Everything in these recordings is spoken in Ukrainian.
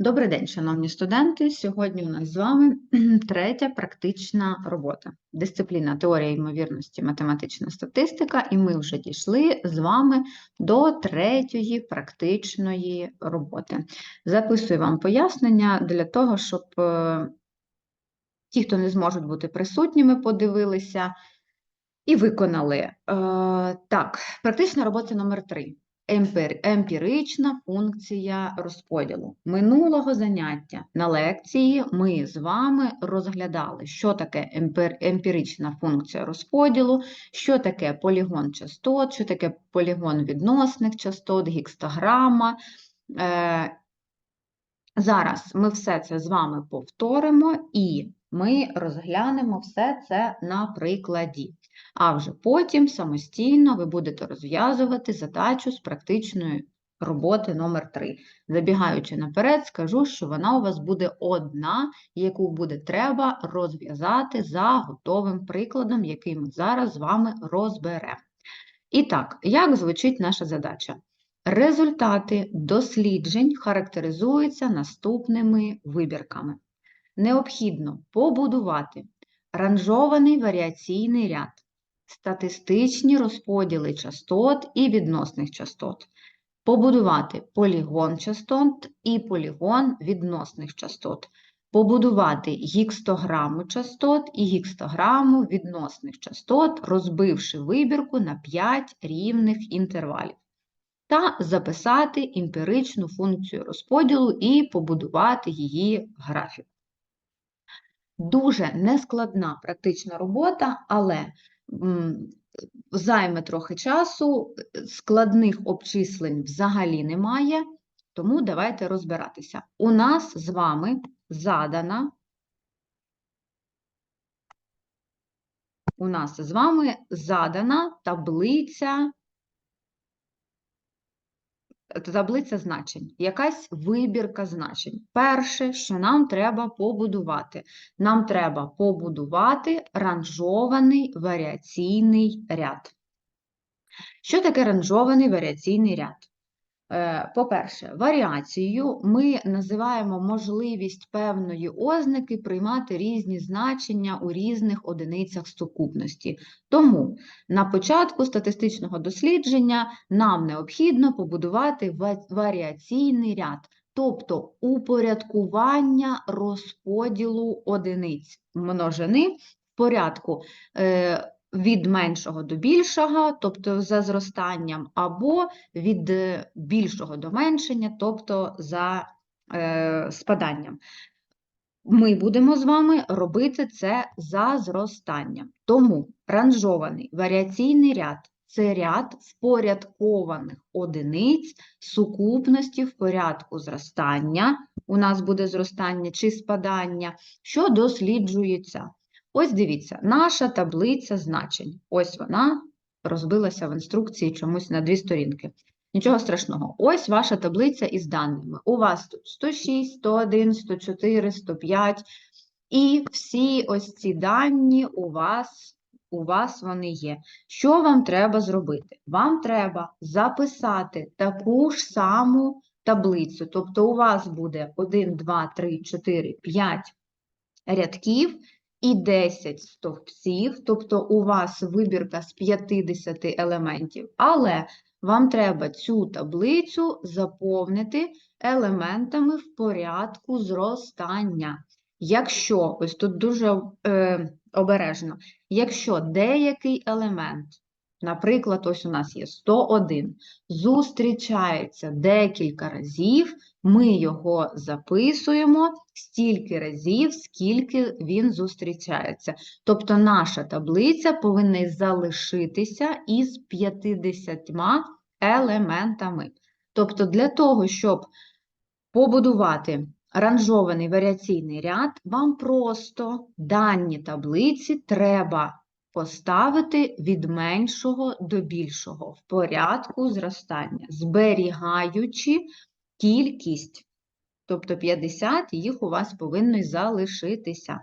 Добрий день, шановні студенти. Сьогодні у нас з вами третя практична робота. Дисципліна теорія ймовірності, математична статистика, і ми вже дійшли з вами до третьої практичної роботи. Записую вам пояснення для того, щоб е, ті, хто не зможуть бути присутніми, подивилися і виконали. Е, Так, практична робота номер 3 емпір- емпірична функція розподілу. Минулого заняття на лекції ми з вами розглядали, що таке емпір- емпірична функція розподілу, що таке полігон частот, що таке полігон відносних частот, гікстограма. Е, Зараз ми все це з вами повторимо і ми розглянемо все це на прикладі. А вже потім самостійно ви будете розв'язувати задачу з практичної роботи номер 3. Забігаючи наперед, скажу, що вона у вас буде одна, яку буде треба розв'язати за готовим прикладом, який ми зараз з вами розберемо. І так, як звучить наша задача? Результати досліджень характеризуються наступними вибірками. Необхідно побудувати ранжований варіаційний ряд, статистичні розподіли частот і відносних частот, побудувати полігон частот і полігон відносних частот, побудувати гікстограму частот і гікстограму відносних частот, розбивши вибірку на 5 рівних інтервалів та записати емпіричну функцію розподілу і побудувати її графік. Дуже нескладна практична робота, але займе трохи часу, складних обчислень взагалі немає, тому давайте розбиратися. У нас з вами задана у нас з вами задана таблиця таблиця значень, якась вибірка значень. Перше, що нам треба побудувати, нам треба побудувати ранжований варіаційний ряд. Що таке ранжований варіаційний ряд? Е, По-перше, варіацією ми називаємо можливість певної ознаки приймати різні значення у різних одиницях сукупності. Тому на початку статистичного дослідження нам необхідно побудувати варіаційний ряд, тобто упорядкування розподілу одиниць множини в порядку. Від меншого до більшого, тобто за зростанням, або від е, більшого до меншення, тобто за е, спаданням. Ми будемо з вами робити це за зростанням. Тому ранжований варіаційний ряд це ряд впорядкованих одиниць сукупності в порядку зростання. У нас буде зростання чи спадання, що досліджується. Ось дивіться, наша таблиця значень. Ось вона розбилася в інструкції чомусь на дві сторінки. Нічого страшного. Ось ваша таблиця із даними. У вас тут 106, 101, 104, 105. І всі ось ці дані у вас, у вас вони є. Що вам треба зробити? Вам треба записати таку ж саму таблицю. Тобто у вас буде 1, 2, 3, 4, 5 рядків і 10 стовпців, тобто у вас вибірка з 50 елементів, але вам треба цю таблицю заповнити елементами в порядку зростання. Якщо, ось тут дуже е, обережно, якщо деякий елемент, наприклад, ось у нас є 101, зустрічається декілька разів, ми його записуємо стільки разів, скільки він зустрічається. Тобто наша таблиця повинна залишитися із 50 елементами. Тобто для того, щоб побудувати ранжований варіаційний ряд, вам просто дані таблиці треба поставити від меншого до більшого в порядку зростання, зберігаючи кількість, тобто 50 їх у вас повинно залишитися.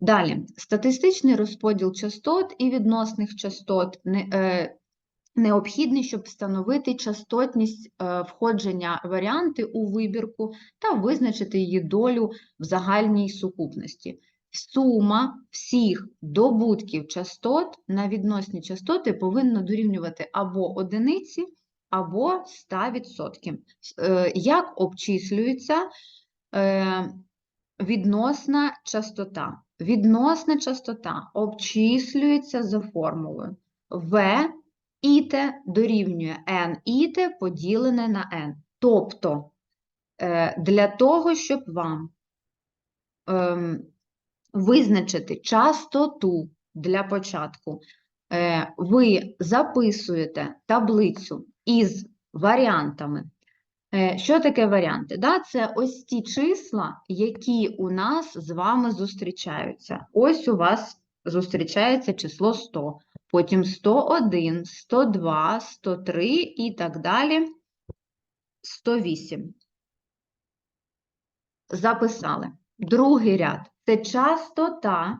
Далі, статистичний розподіл частот і відносних частот е, необхідний, щоб встановити частотність е, входження варіанти у вибірку та визначити її долю в загальній сукупності. Сума всіх добутків частот на відносні частоти повинна дорівнювати або одиниці, або 100%. Е, Як обчислюється е, відносна частота? Відносна частота обчислюється за формулою V іте дорівнює n іте поділене на n. Тобто, е, для того, щоб вам ем, визначити частоту для початку, е, ви записуєте таблицю із варіантами. Е, Що таке варіанти? Да, це ось ті числа, які у нас з вами зустрічаються. Ось у вас зустрічається число 100, потім 101, 102, 103 і так далі. 108. Записали. Другий ряд це частота,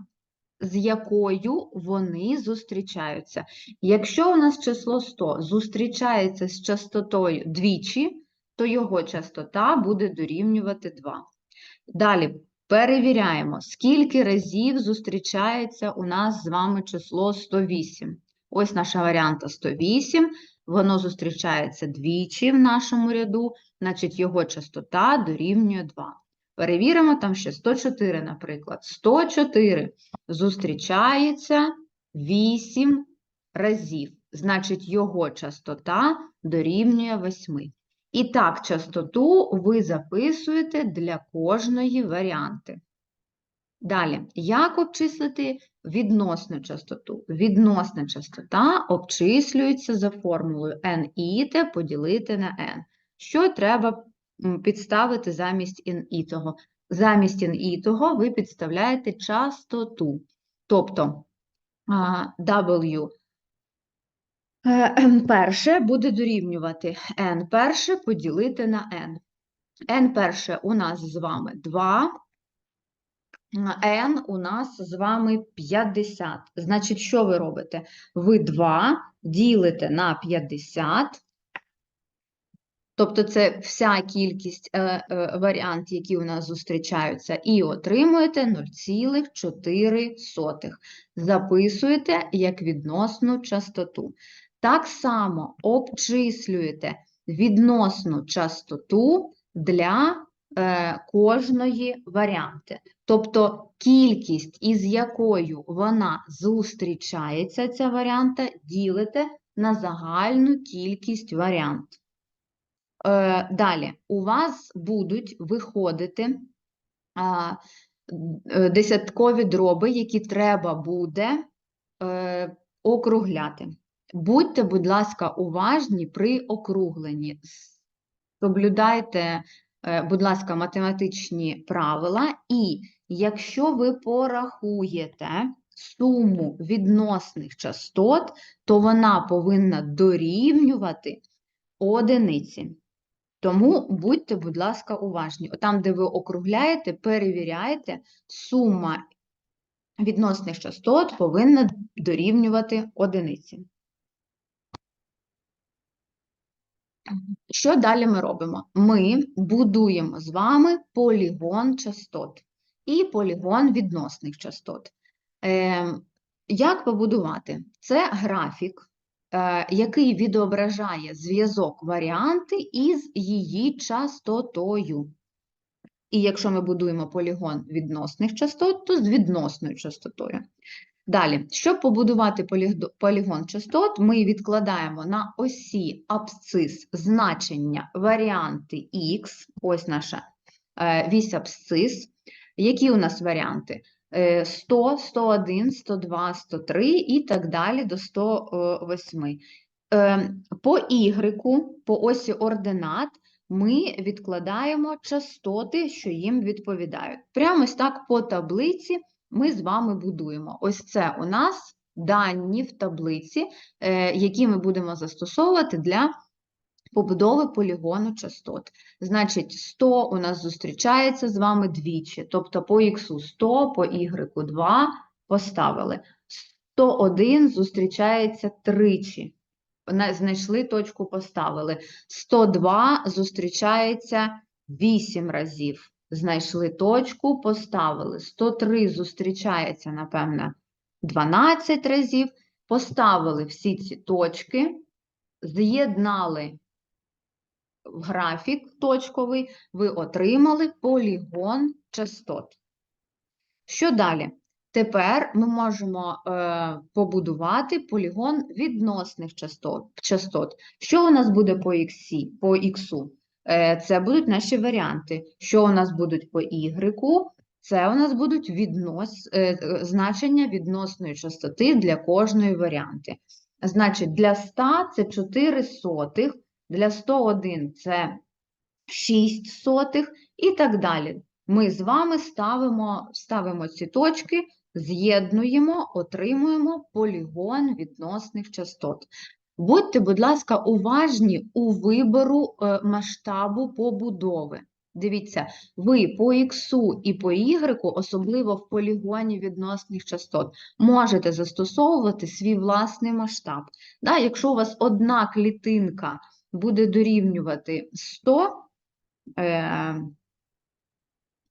з якою вони зустрічаються. Якщо у нас число 100 зустрічається з частотою двічі, то його частота буде дорівнювати 2. Далі перевіряємо, скільки разів зустрічається у нас з вами число 108. Ось наша варіанта 108, воно зустрічається двічі в нашому ряду, значить його частота дорівнює 2. Перевіримо там ще 104, наприклад. 104 зустрічається 8 разів, значить його частота дорівнює 8. І так, частоту ви записуєте для кожної варіанти. Далі, як обчислити відносну частоту? Відносна частота обчислюється за формулою n поділити на n. Що треба підставити замість n Замість n ви підставляєте частоту. Тобто W Е, n перше буде дорівнювати n перше поділити на n. n перше у нас з вами 2, n у нас з вами 50. Значить, що ви робите? Ви 2 ділите на 50, тобто це вся кількість е, е, варіантів, які у нас зустрічаються, і отримуєте 0,4. Записуєте як відносну частоту. Так само обчислюєте відносну частоту для е, кожної варіанти. Тобто кількість, із якою вона зустрічається, ця варіанта, ділите на загальну кількість варіант. Е, далі, у вас будуть виходити е, десяткові дроби, які треба буде е, округляти. Будьте, будь ласка, уважні при округленні. Соблюдайте, будь ласка, математичні правила, і якщо ви порахуєте суму відносних частот, то вона повинна дорівнювати одиниці. Тому будьте, будь ласка, уважні. Там, де ви округляєте, перевіряєте, сума відносних частот повинна дорівнювати одиниці. Що далі ми робимо? Ми будуємо з вами полігон частот і полігон відносних частот. Е, Як побудувати? Це графік, який відображає зв'язок варіанти із її частотою. І якщо ми будуємо полігон відносних частот, то з відносною частотою. Далі, щоб побудувати полігон частот, ми відкладаємо на осі абсцис значення варіанти Х, ось наша е, вісь абсцис. Які у нас варіанти? 100, 101, 102, 103 і так далі до 108. Е, по Y, по осі ординат, ми відкладаємо частоти, що їм відповідають. Прямо ось так по таблиці ми з вами будуємо. Ось це у нас дані в таблиці, е, які ми будемо застосовувати для побудови полігону частот. Значить, 100 у нас зустрічається з вами двічі, тобто по х 100, по y 2 поставили. 101 зустрічається тричі. знайшли точку, поставили. 102 зустрічається 8 разів. Знайшли точку, поставили. 103 зустрічається, напевно, 12 разів. Поставили всі ці точки, з'єднали графік точковий, ви отримали полігон частот. Що далі? Тепер ми можемо е, побудувати полігон відносних частот. частот. Що у нас буде по х? По іксу? Е, це будуть наші варіанти. Що у нас будуть по y? Це у нас будуть віднос, е, е, значення відносної частоти для кожної варіанти. Значить, для 100 це 4 сотих, для 101 це 6 сотих і так далі. Ми з вами ставимо, ставимо ці точки, з'єднуємо, отримуємо полігон відносних частот. Будьте, будь ласка, уважні у вибору е, масштабу побудови. Дивіться, ви по Х і по Y, особливо в полігоні відносних частот, можете застосовувати свій власний масштаб. Да, якщо у вас одна клітинка буде дорівнювати 100, е,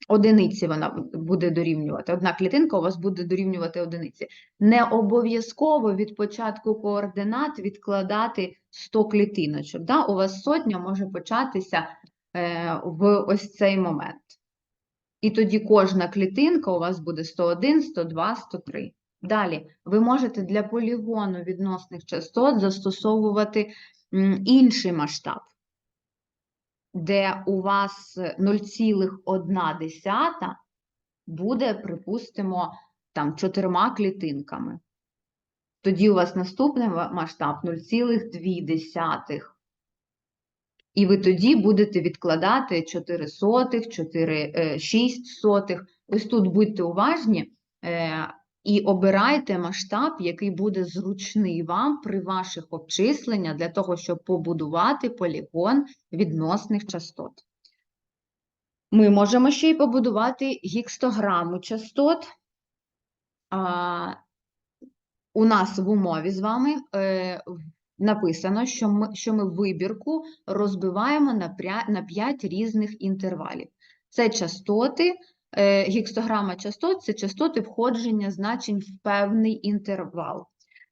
одиниці вона буде дорівнювати. Одна клітинка у вас буде дорівнювати одиниці. Не обов'язково від початку координат відкладати 100 клітиночок. Да? У вас сотня може початися е, в ось цей момент. І тоді кожна клітинка у вас буде 101, 102, 103. Далі, ви можете для полігону відносних частот застосовувати інший масштаб де у вас 0,1 буде, припустимо, там чотирма клітинками. Тоді у вас наступний масштаб 0,2. І ви тоді будете відкладати 4 сотих, 4, е, 6 сотих. Ось тут будьте уважні е, і обирайте масштаб, який буде зручний вам при ваших обчисленнях для того, щоб побудувати полігон відносних частот. Ми можемо ще й побудувати гікстограму частот. А, у нас в умові з вами е, написано, що ми, що ми вибірку розбиваємо на, 5 різних інтервалів. Це частоти, гікстограма частот це частоти входження значень в певний інтервал.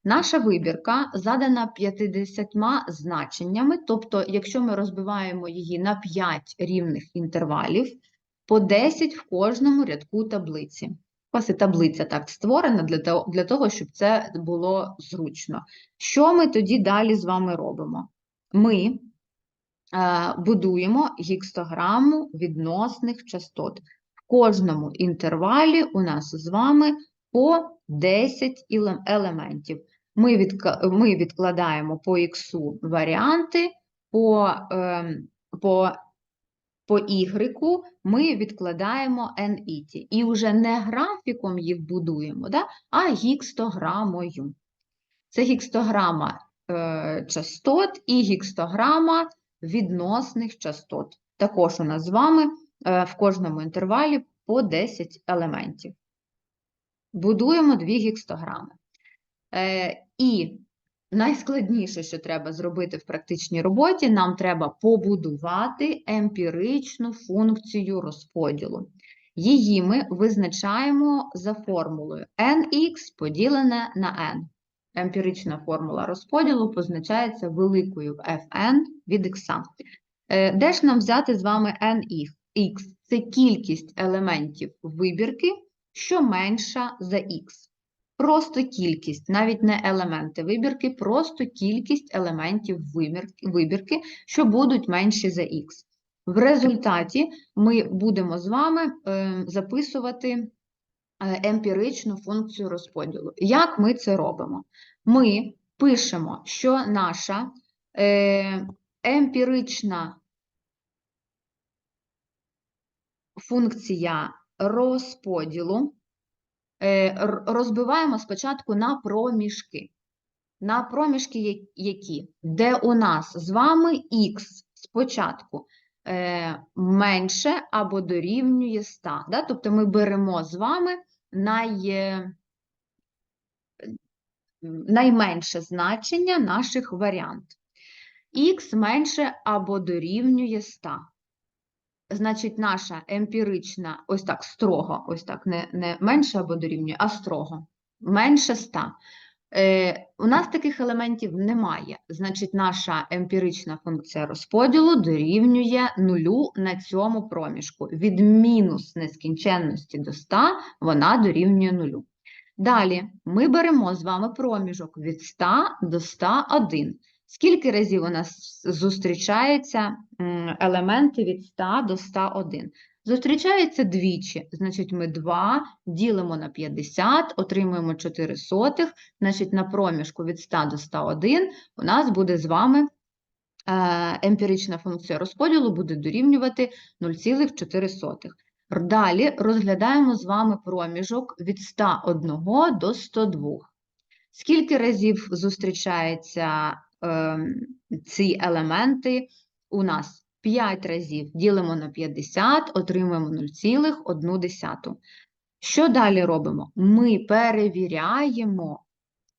Наша вибірка задана 50 значеннями, тобто, якщо ми розбиваємо її на 5 рівних інтервалів, по 10 в кожному рядку таблиці. І таблиця так створена для того, щоб це було зручно. Що ми тоді далі з вами робимо? Ми е, будуємо гікстограму відносних частот. Кожному інтервалі у нас з вами по 10 елементів. Ми, відкладаємо по х варіанти, по, ем, по, по y ми відкладаємо NIT. І вже не графіком їх будуємо, да? а гікстограмою. Це гікстограма е, частот і гікстограма відносних частот. Також у нас з вами в кожному інтервалі по 10 елементів. Будуємо дві гікстограми. Е, і найскладніше, що треба зробити в практичній роботі, нам треба побудувати емпіричну функцію розподілу. Її ми визначаємо за формулою nx поділене на n. Емпірична формула розподілу позначається великою fn від x. Е, Де ж нам взяти з вами nx? X – це кількість елементів вибірки, що менша за x. Просто кількість, навіть не елементи вибірки, просто кількість елементів вибірки, що будуть менші за х. В результаті ми будемо з вами е, записувати е, емпіричну функцію розподілу. Як ми це робимо? Ми пишемо, що наша е, емпірична функція розподілу е, розбиваємо спочатку на проміжки. На проміжки які? Де у нас з вами х спочатку е, менше або дорівнює 100. Да? Тобто ми беремо з вами най, найменше значення наших варіантів. Х менше або дорівнює 100. Значить, наша емпірична, ось так, строго, ось так, не, не менше або дорівнює, а строго. Менше 100. Е, у нас таких елементів немає. Значить, наша емпірична функція розподілу дорівнює нулю на цьому проміжку. Від мінус нескінченності до 100 вона дорівнює нулю. Далі ми беремо з вами проміжок від 100 до 101. Скільки разів у нас зустрічаються елементи від 100 до 101? Зустрічається двічі, значить ми 2 ділимо на 50, отримуємо 4 сотих, значить на проміжку від 100 до 101 у нас буде з вами е, емпірична функція розподілу буде дорівнювати 0,4. Далі розглядаємо з вами проміжок від 101 до 102. Скільки разів зустрічаються ем, ці елементи у нас? 5 разів ділимо на 50, отримуємо 0,1. Що далі робимо? Ми перевіряємо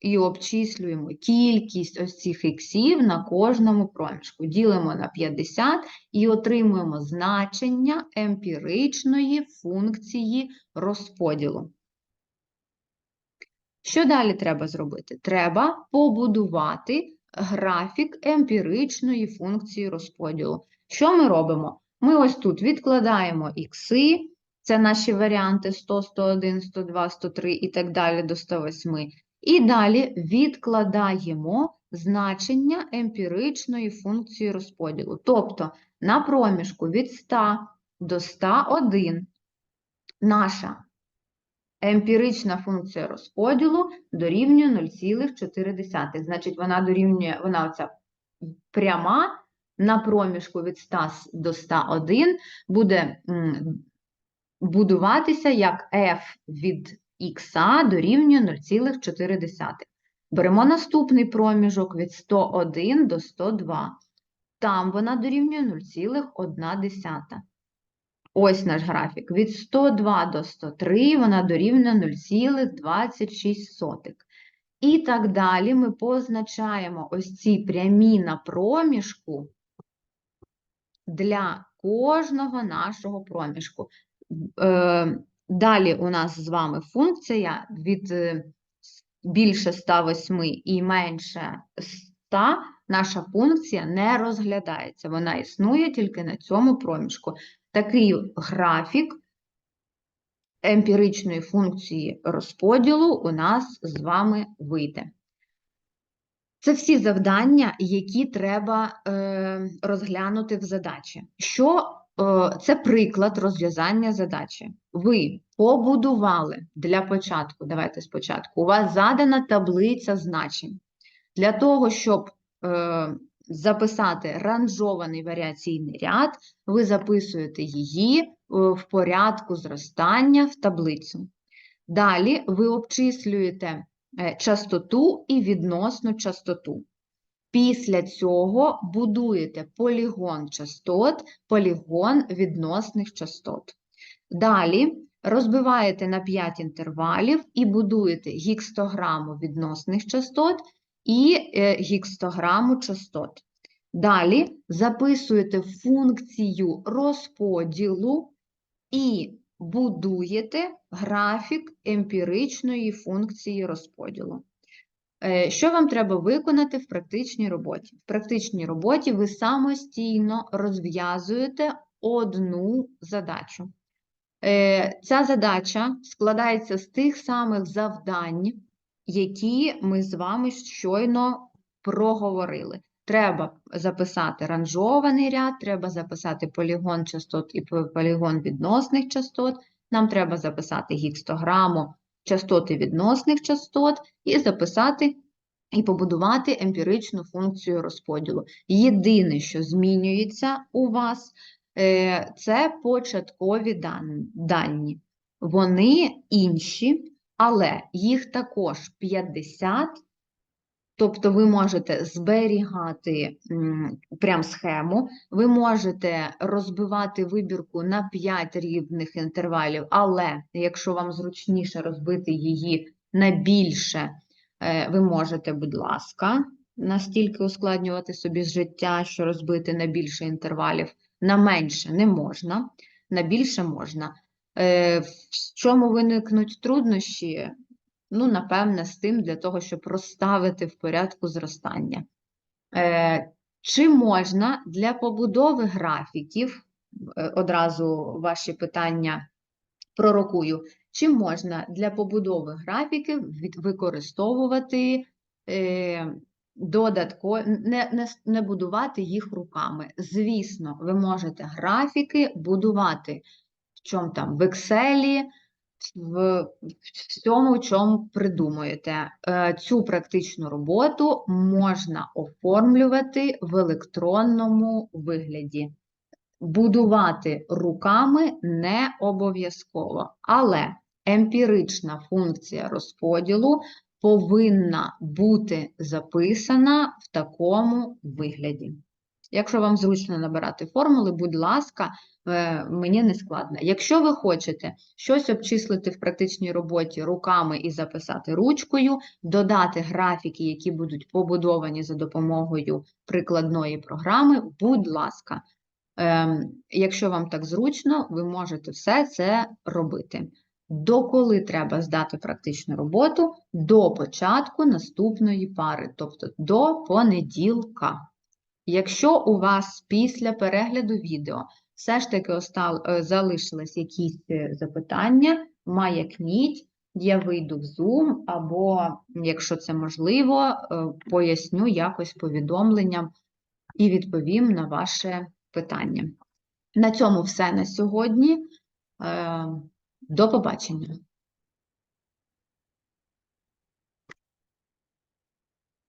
і обчислюємо кількість ось цих іксів на кожному проміжку. Ділимо на 50 і отримуємо значення емпіричної функції розподілу. Що далі треба зробити? Треба побудувати графік емпіричної функції розподілу. Що ми робимо? Ми ось тут відкладаємо ікси, це наші варіанти 100, 101, 102, 103 і так далі до 108. І далі відкладаємо значення емпіричної функції розподілу. Тобто на проміжку від 100 до 101 наша емпірична функція розподілу дорівнює 0,4. Значить, вона дорівнює, вона оця пряма на проміжку від 100 до 101 буде будуватися як f від х дорівнює 0,4. Беремо наступний проміжок від 101 до 102. Там вона дорівнює 0,1. Ось наш графік. Від 102 до 103 вона дорівнює 0,26. І так далі ми позначаємо ось ці прямі на проміжку для кожного нашого проміжку. Е, Далі у нас з вами функція від е, більше 108 і менше 100, наша функція не розглядається. Вона існує тільки на цьому проміжку. Такий графік емпіричної функції розподілу у нас з вами вийде. Це всі завдання, які треба е, розглянути в задачі. Що е, це приклад розв'язання задачі. Ви побудували для початку, давайте спочатку, у вас задана таблиця значень. Для того, щоб е, записати ранжований варіаційний ряд, ви записуєте її е, в порядку зростання в таблицю. Далі ви обчислюєте е, частоту і відносну частоту. Після цього будуєте полігон частот, полігон відносних частот. Далі розбиваєте на 5 інтервалів і будуєте гікстограму відносних частот і е, гікстограму частот. Далі записуєте функцію розподілу і будуєте графік емпіричної функції розподілу. Е, Що вам треба виконати в практичній роботі? В практичній роботі ви самостійно розв'язуєте одну задачу. Е, Ця задача складається з тих самих завдань, які ми з вами щойно проговорили. Треба записати ранжований ряд, треба записати полігон частот і полігон відносних частот. Нам треба записати гікстограму частоти відносних частот і записати і побудувати емпіричну функцію розподілу. Єдине, що змінюється у вас, е, це початкові дані. Вони інші, але їх також 50, тобто ви можете зберігати прям схему, ви можете розбивати вибірку на 5 рівних інтервалів, але якщо вам зручніше розбити її на більше, Е, Ви можете, будь ласка, настільки ускладнювати собі життя, що розбити на більше інтервалів. На менше не можна, на більше можна. Е, В чому виникнуть труднощі? Ну, напевне, з тим, для того, щоб розставити в порядку зростання. Е, Чи можна для побудови графіків, е, одразу ваші питання пророкую, чи можна для побудови графіків використовувати додатко, не, не, не будувати їх руками? Звісно, ви можете графіки будувати чому там, в Excel, в в цьому, в чому придумуєте. Е, Цю практичну роботу можна оформлювати в електронному вигляді. Будувати руками не обов'язково, але емпірична функція розподілу повинна бути записана в такому вигляді. Якщо вам зручно набирати формули, будь ласка, е, мені не складно. Якщо ви хочете щось обчислити в практичній роботі руками і записати ручкою, додати графіки, які будуть побудовані за допомогою прикладної програми, будь ласка. Ем, Якщо вам так зручно, ви можете все це робити. Доколи треба здати практичну роботу? До початку наступної пари, тобто до понеділка. Якщо у вас після перегляду відео все ж таки остал, е, залишились якісь е, запитання, маякніть, я вийду в Zoom, або, якщо це можливо, е, поясню якось повідомленням і відповім на ваше питання. На цьому все на сьогодні. До побачення.